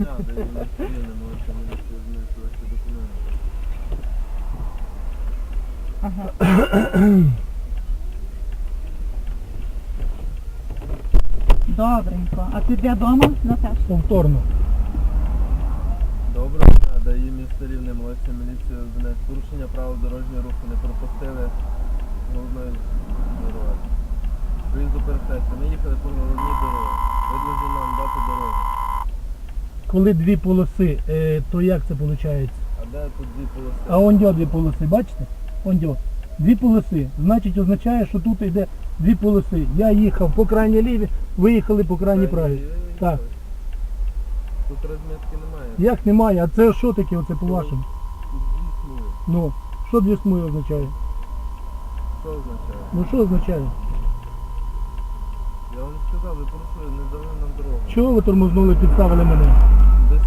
не ваші документи. Ага. Добренько. А ти де вдома, Наташа? Повторно. Доброго дня, даю місто Рівне, молодця міліція Донець. Порушення правил дорожнього руху не пропустили головної дороги. Виїзду перехрестя. Ми їхали по головній дорозі. Видно нам дати дорогу. Коли дві полоси, е, то як це виходить? А де тут дві полоси? А он дьо дві полоси, бачите? Он дьо. Дві полоси. Значить означає, що тут йде дві полоси. Я їхав по крайній ліві, ви їхали по крайній правій. Так. Тут розмітки немає. Як немає, а це що таке оце по-вашому? Тут дві смуги. Ну, що дві смуги означає? Що означає? Ну що означає? Я вам сказав, ви порушили, не дали нам дорогу. Чого ви тормознули, підставили мене? Без,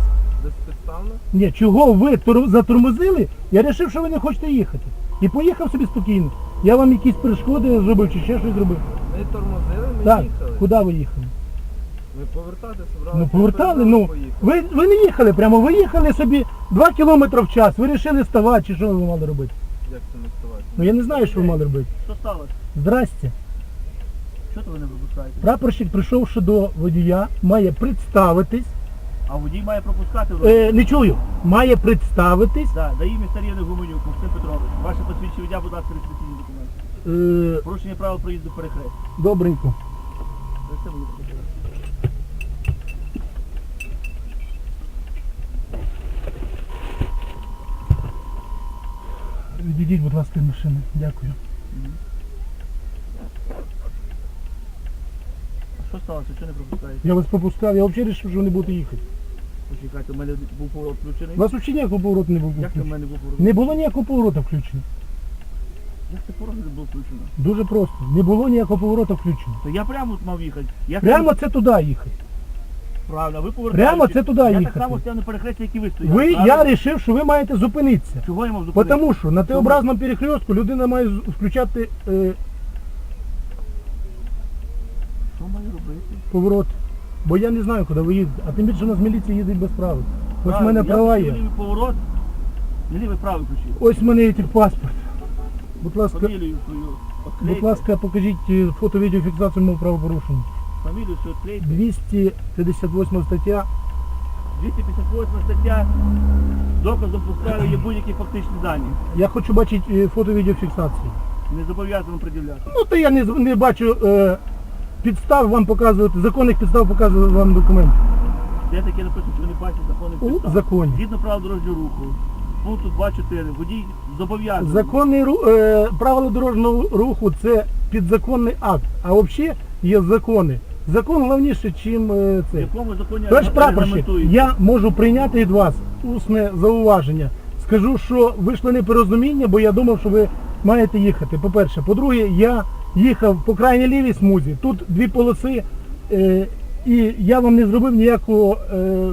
безпідставно? Ні, чого ви затормозили? Я вирішив, що ви не хочете їхати. І поїхав собі спокійно. Я вам якісь перешкоди зробив чи ще щось зробив. Ми тормозили, ми Так, їхали. куди ви їхали? Ми повертати собрали. Ну повертали, ну ви, ви не їхали прямо, ви їхали собі 2 кілометри в час, ви вирішили ставати, чи що ви мали робити? Як це не вставати? Ну я не знаю, що ви мали робити. Що сталося? Здрасте. Що то ви не випускаєте? Прапорщик, прийшовши до водія, має представитись. А водій має пропускати. Е, не чую, має представитись. Да, дає містер Євгений Гуменюк, Максим Петрович. Ваше посвідчення водія, будь ласка, реєстраційні документи. Е, Порушення правил проїзду перехрест. добренько. Відійдіть, будь ласка, від машини. Дякую. А сталося? Чого не пропускаєте? Я вас пропускав, я взагалі вирішив, що не будете їхати. Почекайте, у мене був поворот включений. У вас взагалі ніякого повороту не було Як це в включено. мене був поворот? Не було ніякого повороту включено. Як це поворот не був включено? Дуже просто. Не було ніякого повороту включено. То я прямо мав їхати. Я Прямо це туди їхати. Правильно, ви повертаєте. Прямо це туди Я їхати. так само стояв на перехресті, як і ви стояли. Ви, я правильно? вирішив, що ви маєте зупинитися. Чого я мав зупинити? Тому що на Т-образному перехрестку людина має з- включати е, Що маю робити? Поворот. Бо я не знаю, куди ви їдете. А тим більше у нас міліція їздить без правил. Ось в Правильно, мене я права є. лівий поворот, і лівий правий. Ось в мене є паспорт. Будь ласка, Фамілію свою будь відклейте. ласка, покажіть е, фото-відеофіксацію мого правопорушення. Фамілію свою відклейте. 258 стаття. 258 стаття. Доказом поставили є будь-які фактичні дані. Я хочу бачити е, фото-відеофіксацію. Не зобов'язано пред'являти. Ну то я не, з- не бачу е, підстав вам показувати, законних підстав показувати вам документи. Де таке написано, що не бачить законних У підстав. законі. Згідно правил дорожнього руху. Пункту 2.4. Водій зобов'язаний. Законний ру- е, правила дорожнього руху це підзаконний акт, а взагалі є закони. Закон головніше, чим е, В це. якому законі Товариш прапорщик, регламентується? я можу прийняти від вас усне зауваження. Скажу, що вийшло непорозуміння, бо я думав, що ви маєте їхати. По-перше. По-друге, я їхав по крайній лівій смузі. Тут дві полоси, е, і я вам не зробив ніякого, е,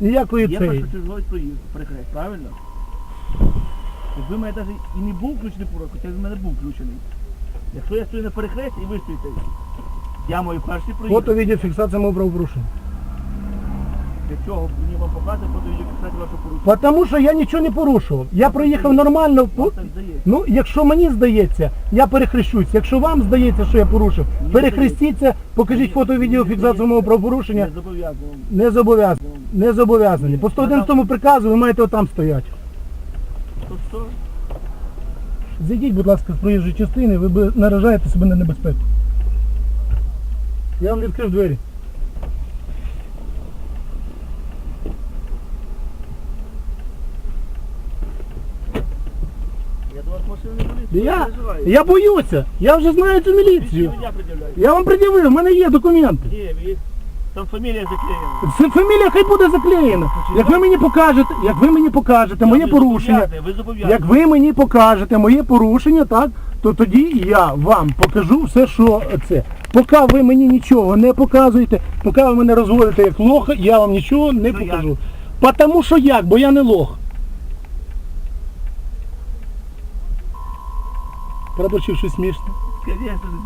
ніякої Я цієї. першочерговий проїзд, перехрест, правильно? Якби в мене навіть і не був включений порог, хоча в мене був включений. Якщо я стою на перехресті і ви стоїте, я маю перший проїзд. Фото відеофіксація мого правопорушення. Для чого мені вам показати, фото відеофіксацію вашого порушення? Тому що я нічого не порушував. Я проїхав нормально. Вам так здається. Ну, якщо мені здається, я перехрещусь. Якщо вам здається, що я порушив, Мені перехрестіться, покажіть фото відеофіксацію мого правопорушення. Не зобов'язано. Не зобов'язані. Не зобов'язані. По 111 приказу ви маєте отам стояти. То що? Зайдіть, будь ласка, з проїжджої частини, ви б- наражаєте себе на небезпеку. Я вам відкрив двері. Я до вас машину не полізу. Я, я боюся. Я вже знаю цю міліцію. Я пред'являю. Я вам пред'явив, в мене є документи. Є, є. Там фамілія заклеєна. Це фамілія хай буде заклеєна. Як ви мені покажете, як ви мені покажете моє порушення, як ви мені покажете моє порушення, так, то тоді я вам покажу все, що це. Поки ви мені нічого не показуєте, поки ви мене розводите як лоха, я вам нічого не Ну, покажу. Потому що як, бо я не лох. Прапорчик щось смішне.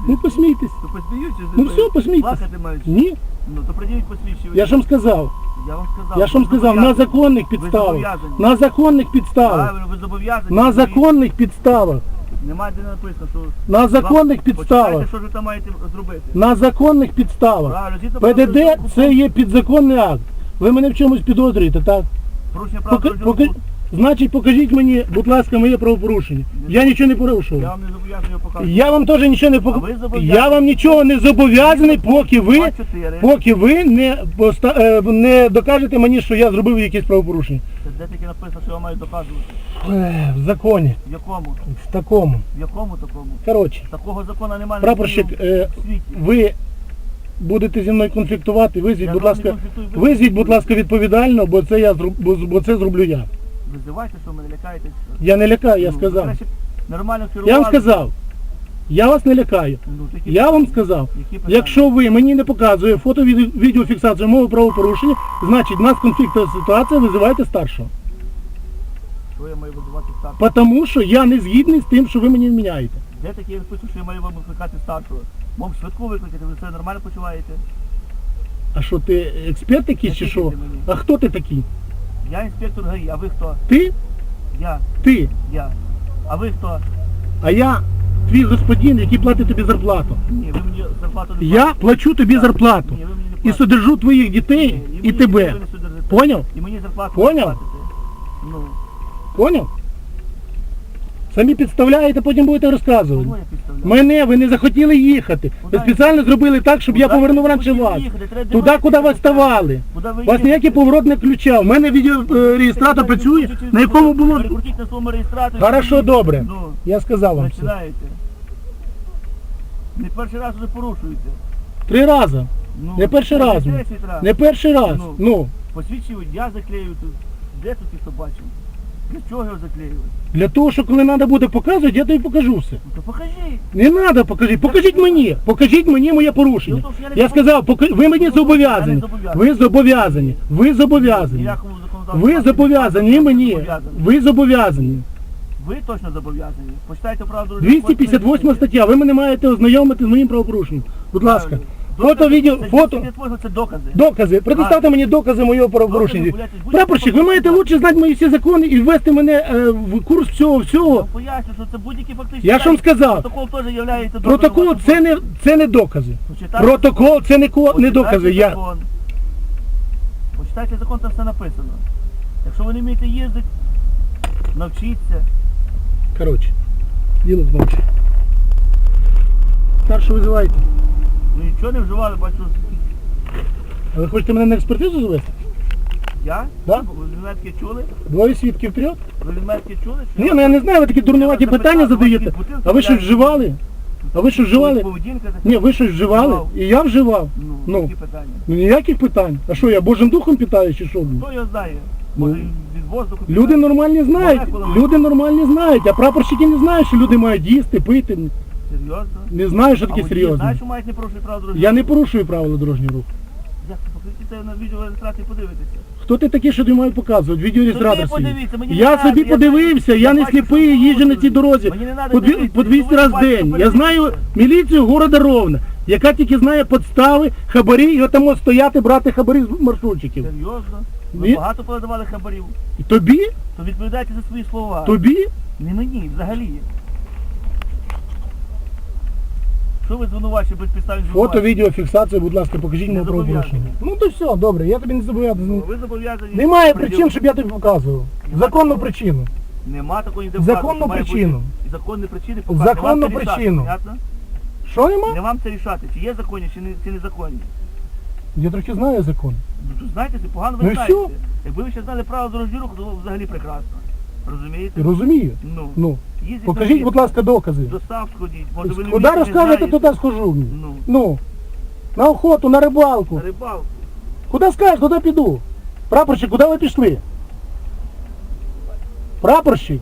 Ну посмійтесь. То посміються. Ну все, посмійтесь. Плакати мають. Ні, Ну то приділіть посвідчення. я ж вам сказав. Я вам сказав. Я ж вам ви сказав, на зобов'язані. законних Ви підставах. зобов'язані. На законних підставах. Правильно, ви зобов'язані. На законних підставах. Немає де написано, що... На законних підставах. Почитайте, що ж ви там маєте зробити. На законних підставах. Правильно, згідно ПДД правил це є підзаконний акт. Ви мене в чомусь підозрюєте, так? Порушення прав дорожнього руху. Значить, покажіть мені, будь ласка, моє правопорушення. Я нічого не Я порушував. вам не зобов'язаний його показувати. Я вам теж нічого не А ви показую. зобов'язані. Я вам нічого не зобов'язаний, поки ви, А4. поки ви не, поста- е, не докажете мені, що я зробив якесь правопорушення. Це де таки написано, що я маю доказувати? Е, В законі, В якому? в такому. В якому такому? Коротше, Такого закону немає прапорщик, ні е, світі. ви будете зі мною конфліктувати, визвіть, Я будь ласка, конфліктую, визвіть, будь ласка, відповідально, бо це я зроб- бо, бо це зроблю я. Визивайте, що мене лякаєте. Я не лякаю, я Ну, сказав. краще б Нормально Я керували. вам сказав. Я вас не лякаю. Ну, такі Я вам сказав. Які питання? Якщо ви мені не показує фото від- відеофіксацію мого правопорушення, значить в нас конфліктна ситуація, визивайте старшого. Що я маю визивати старшого? Тому що я не згідний з тим, що ви мені вміняєте. Де таке написано, що я маю вам викликати старшого? Мом швидку викликати, ви це нормально почуваєте? А що ти експерт якийсь чи що? А хто ти такий? Я інспектор ГАІ, а ви хто? Ти? Я, Ти. я. А ви хто? А я твій господин, який платить тобі зарплату. Ні, ви мені зарплату не Я плачу тобі зарплату. Ні, ви мені не І платите. содержу твоїх дітей Ні, і мені тебе. не содержите. Поняв? І мені зарплату Поняв? не платите. Ну, Поняв? Самі підставляєте, потім будете розказувати. кого я підставляю? Мене ви не захотіли їхати. Ви спеціально зробили так, щоб я Куди повернув раніше вас. їхати? Треба Туди, дивитися, куди ви куди. ставали. Куди ви У вас їдете? ніякий поворот не ключа. У мене відеореєстратор працює, на якому було. Перекрутіть на своєму реєстраторі. Хорошо, добре. Ну, Я сказав вам все. починаєте. Не перший раз вже порушуєте. Три рази. Ну, Не перший раз. 10. Не перший раз. Ну. Ну, я заклею тут. Де тут їх побачив? Для чого його заклеювати? для того, що коли треба буде показувати, я тобі покажу все. Ну то покажіть. Не треба покажіть. Покажіть мені. Покажіть мені моє порушення. Ну, то ж я не Я сказав, пока- ви мені Ну, зобов'язані. Ви зобов'язані. Ви зобов'язані. Ніякому законодавству. Ви зобов'язані мені. Ви зобов'язані. Ви точно зобов'язані. Почитайте правду. 258 стаття. Ви мене маєте ознайомити з моїм правопорушенням. Будь ласка. Фото, відео, фото, Це докази. докази. Предоставте мені докази моєго правопорушення. Докази, блядь, Прапорщик, ви маєте лучше знати мої всі закони і ввести мене е, в курс всього всього. Я поясню, що це будь-які фактичні. Я ж вам сказав. Протокол теж є. Протокол це не це не докази. Протокол це не ко- не докази. Я. Почитайте закон, там все написано. Якщо ви не вмієте їздити, навчіться. коротше. Діло в ночі. Старшого визивайте. Ну нічого не вживали, бачу. А ви хочете мене на експертизу завести? Я? Да. Ви чули? Двоє свідків вперед? Ви чули? що Ні, ну я не знаю, ви такі дурнуваті Я питання задаєте. А ви щось вживали? А ви щось вживали? Поведінка така. Ні, ви щось вживали? Вживав. І я вживав. Ну, Ну. які питання. Ну ніяких питань. А що, я Божим духом питаю чи що? Хто його знає? Ну, від воздуху? Люди нормальні знають. Люди нормальні знають. А прапорщики не знають, що люди мають їсти, пити. Серйозно? Не знаю, що таке серйозно. що мають не порушувати право дорожнього Я не руху? порушую правила дорожнього руху. Як покажіть це на відеореєстрації подивитися? Хто ти такий, що ти маєш показувати? Відеореєстратор Собі свій. подивіться, мені не Я надо, собі я подивився, я я не бачу, сліпий, їжджу на цій дорозі. Мені не надо По, дві- дивитися, по 200 ви разів в бачите, день. Я знаю міліцію города Ровно, яка тільки знає підстави, хабарі і отамо стояти, брати хабарі з маршрутчиків. Серйозно? Ви Ні. багато подавали хабарів? Тобі? То відповідайте за свої слова. Тобі? Не мені, взагалі. Що ви звинувачуєте без підставі Фото, звинувачення? відеофіксація, будь ласка, покажіть Не мені правопорушення. зобов'язаний. Ну то все, добре, я тобі не зобов'язаний. Ви зобов'язані... Немає причин, щоб я тобі показував. Законну причину. Нема такої ніде Законну що має причину. бути- законні причини показано. Законну Вам це рішати, причину. понятно? Що нема? Не вам це рішати, чи є законні, чи не, чи незаконні. Я трохи знаю закон. Ну, то знаєте, це погано Ну ви і знаєте. всьо. Якби ви ще знали право дорожнього руху, то взагалі прекрасно. Розумієте? Розумію. Ну, Ну, їздіть покажіть, на будь ласка, докази. До сходіть. Може ви не Куди вмієте, не розкажете, знаєте. туди схожу. Ну, Ну, на охоту, на рибалку. на рибалку. Куди скажеш, туди піду. Прапорщик, куди ви пішли? Прапорщик,